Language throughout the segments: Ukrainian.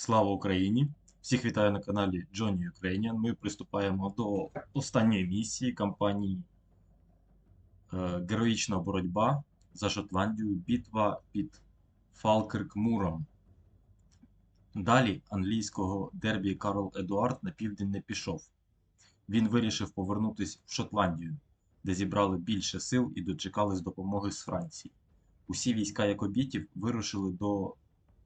Слава Україні! Всіх вітаю на каналі Johnny Ukrainian. Ми приступаємо до останньої місії кампанії е, Героїчна боротьба за Шотландію. Битва під Фалкирк-Муром. Далі англійського дербі Карл Едуард на південь не пішов. Він вирішив повернутися в Шотландію, де зібрали більше сил і дочекались допомоги з Франції. Усі війська якобітів вирушили до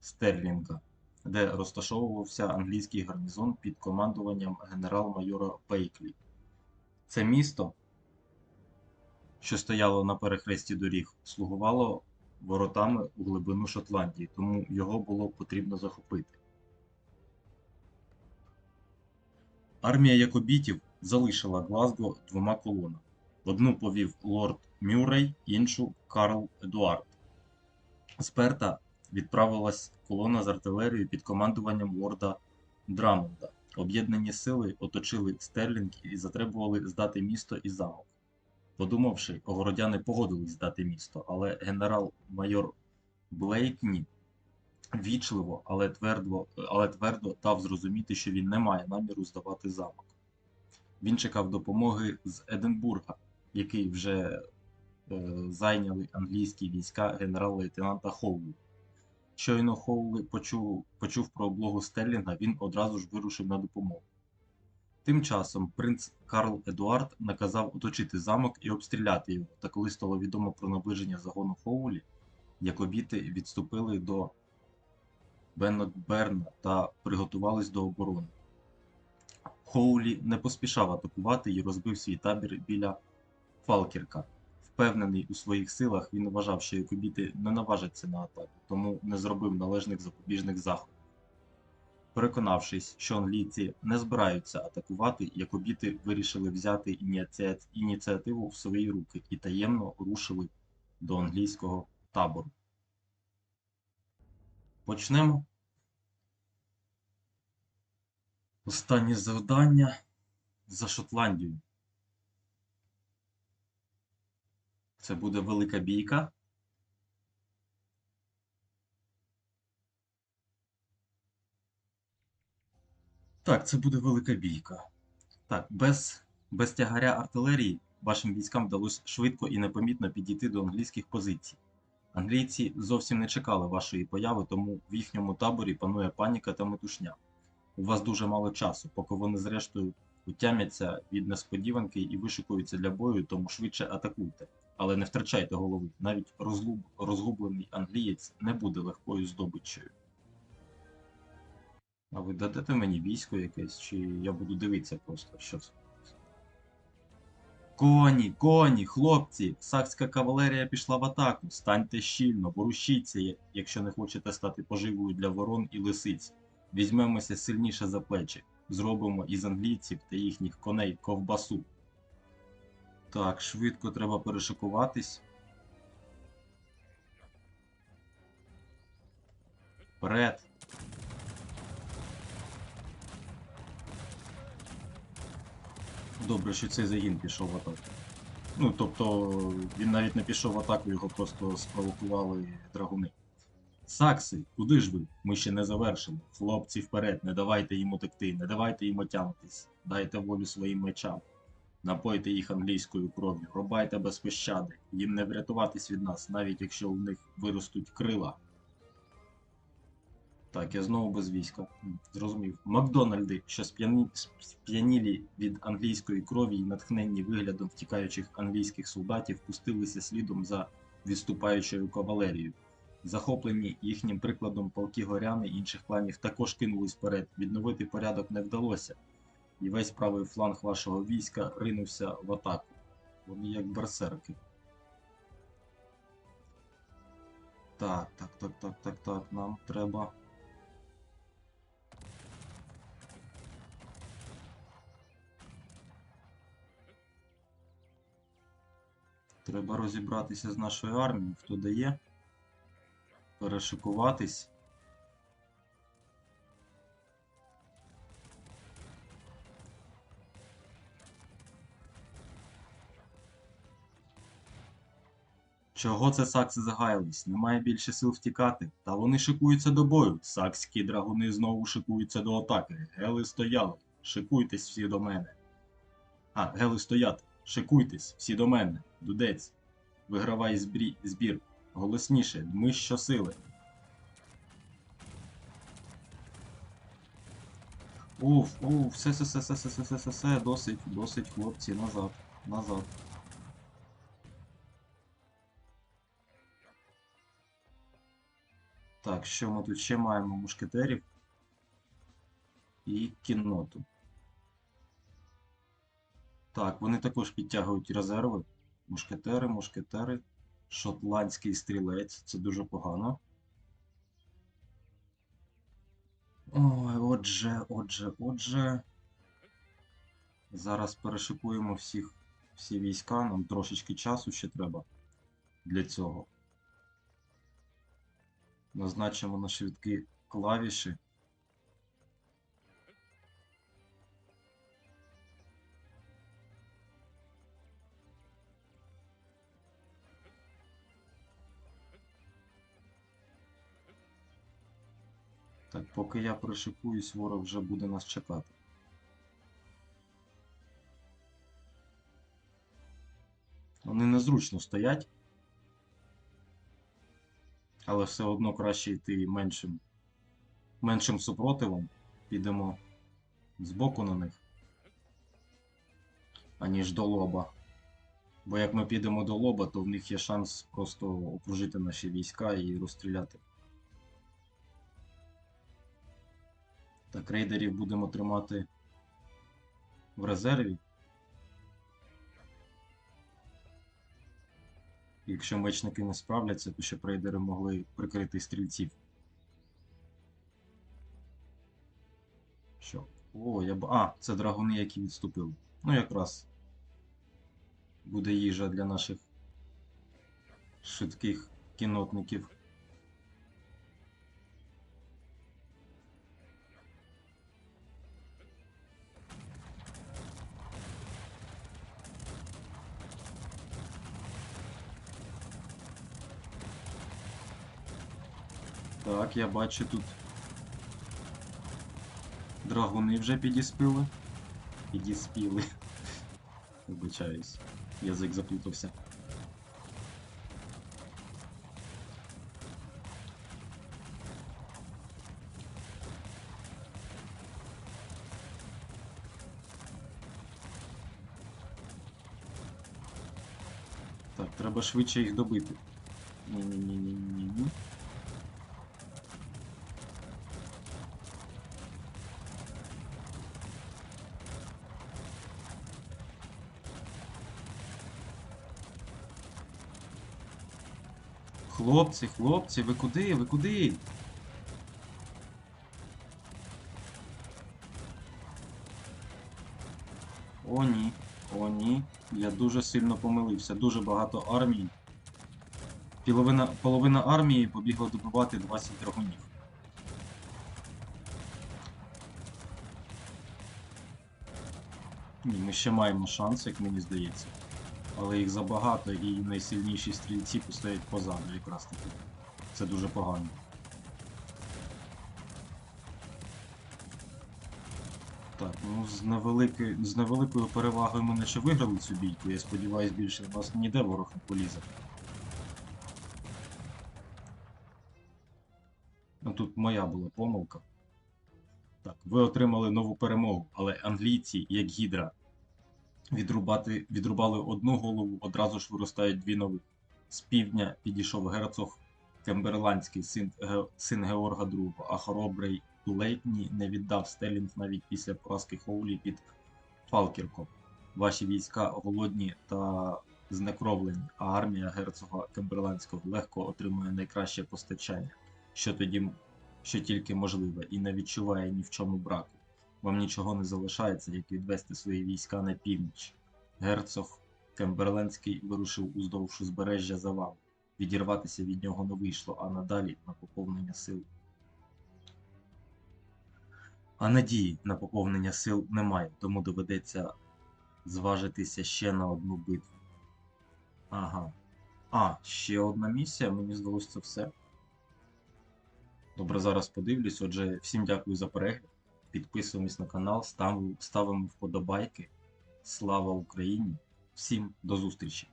Стерлінга де розташовувався англійський гарнізон під командуванням генерал-майора Пейклі. Це місто, що стояло на перехресті доріг, слугувало воротами у глибину Шотландії, тому його було потрібно захопити. Армія якобітів залишила Глазго двома колонами. Одну повів лорд Мюррей, іншу Карл Едуард. З Перта відправилась колона з артилерією під командуванням лорда Драмонда. Об'єднані сили оточили Стерлінг і затребували здати місто і замок. Подумавши, огородяни погодились здати місто, але генерал-майор Блейкні вічливо, але твердо, але твердо дав зрозуміти, що він не має наміру здавати замок. Він чекав допомоги з Единбурга, який вже е, зайняли англійські війська генерал-лейтенанта Хоулу. Щойно Хоули почув, почув про облогу Стерлінга, він одразу ж вирушив на допомогу. Тим часом принц Карл Едуард наказав оточити замок і обстріляти його, та коли стало відомо про наближення загону Хоулі, якобіти відступили до Беннотберна та приготувались до оборони. Хоулі не поспішав атакувати і розбив свій табір біля Фалкірка. Впевнений у своїх силах, він вважав, що якобіти не наважаться на атаку, тому не зробив належних запобіжних заходів. Переконавшись, що англійці не збираються атакувати, якобіти вирішили взяти ініціативу в свої руки і таємно рушили до англійського табору. Почнемо. Останнє завдання за Шотландію. Це буде велика бійка. Так, це буде велика бійка. Так, без, без тягаря артилерії вашим військам вдалося швидко і непомітно підійти до англійських позицій. Англійці зовсім не чекали вашої появи, тому в їхньому таборі панує паніка та метушня. У вас дуже мало часу, поки вони зрештою утямляться від несподіванки і вишикуються для бою, тому швидше атакуйте. Але не втрачайте голови, навіть розгуб... розгублений англієць не буде легкою здобиччю. А ви дадете мені військо якесь, чи я буду дивитися просто, що це? Коні, коні, хлопці! Сакська кавалерія пішла в атаку. Станьте щільно, ворушіться, якщо не хочете стати поживою для ворон і лисиць. Візьмемося сильніше за плечі. Зробимо із англійців та їхніх коней ковбасу. Так, швидко треба перешикуватись. Вперед. Добре, що цей загін пішов в атаку. Ну, тобто, він навіть не пішов в атаку, його просто спровокували драгуни. Сакси, куди ж ви? Ми ще не завершили. Хлопці вперед, не давайте їм утекти, не давайте їм отямитись, дайте волю своїм мечам. Напойте їх англійською кров'ю, рубайте без пощади, їм не врятуватись від нас, навіть якщо у них виростуть крила. Так, я знову без війська. Зрозумів. Макдональди, що сп'яні... сп'янілі від англійської крові і натхненні виглядом втікаючих англійських солдатів, пустилися слідом за відступаючою кавалерією. Захоплені їхнім прикладом полки горяни інших кланів також кинулись вперед. Відновити порядок не вдалося і весь правий фланг вашого війська ринувся в атаку. Вони як берсерки. Так, так, так, так, так, так, нам треба. Треба розібратися з нашою армією, хто дає. Перешикуватись. Чого це сакси загаялись? Немає більше сил втікати. Та вони шикуються до бою. Сакські драгуни знову шикуються до атаки. Гели стояли. Шикуйтесь всі до мене. А, гели стояти. Шикуйтесь всі до мене. Дудець. Вигравай збір. Голосніше, дми щосили. Уф, уф, все, все, все, все, все, все, все, все, все, досить, досить, хлопці, назад, назад. Так, що ми тут ще маємо? Мушкетерів і кінноту. Так, вони також підтягують резерви. Мушкетери, мушкетери. Шотландський стрілець. Це дуже погано. Ой, отже, отже, отже. Зараз перешикуємо всіх, всі війська. Нам трошечки часу ще треба для цього. Назначимо на швидкі клавіші. Так, поки я пришикуюсь, ворог вже буде нас чекати. Вони незручно стоять. Але все одно краще йти меншим, меншим супротивом. Підемо збоку на них, аніж до лоба. Бо як ми підемо до лоба, то в них є шанс просто окружити наші війська і розстріляти. Так, рейдерів будемо тримати в резерві. Якщо мечники не справляться, то щоб рейдери могли прикрити стрільців. Що? О, я б. А, це драгуни, які відступили. Ну, якраз буде їжа для наших швидких кінотників. Так, я бачу тут. Драгуни вже підіспіли. Підіспіли. Вибачаюсь. Язик заплутався. Так, треба швидше їх добити. Ні-ні-ні-ні-ні-ні. Хлопці, хлопці, ви куди? Ви куди? О, ні. О, ні. Я дуже сильно помилився. Дуже багато армій. Половина, половина армії побігла добивати 20 драгунів. Ні, ми ще маємо шанс, як мені здається. Але їх забагато і найсильніші стрільці постоять позаду якраз таки. Це дуже погано. Так, ну з, невелики... з невеликою перевагою ми наче виграли цю бійку. Я сподіваюся, більше в нас ніде ворог не полізе. Ну тут моя була помилка. Так, ви отримали нову перемогу, але англійці, як гідра, відрубати, відрубали одну голову, одразу ж виростають дві нові. З півдня підійшов герцог Кемберландський, син, Ге- син Георга II, а хоробрий Лейтні не віддав Стелінг навіть після поразки Хоулі під Фалкірком. Ваші війська голодні та знекровлені, а армія герцога Кемберландського легко отримує найкраще постачання, що тоді що тільки можливе, і не відчуває ні в чому браку. Вам нічого не залишається, як відвести свої війська на північ. Герцог Кемберлендський вирушив уздовж узбережжя за вами. Відірватися від нього не вийшло, а надалі на поповнення сил. А надії на поповнення сил немає, тому доведеться зважитися ще на одну битву. Ага. А, ще одна місія, мені здалося це все. Добре, зараз подивлюсь. Отже, всім дякую за перегляд. Підписуємось на канал, став- ставимо вподобайки. Слава Україні! Всім до зустрічі!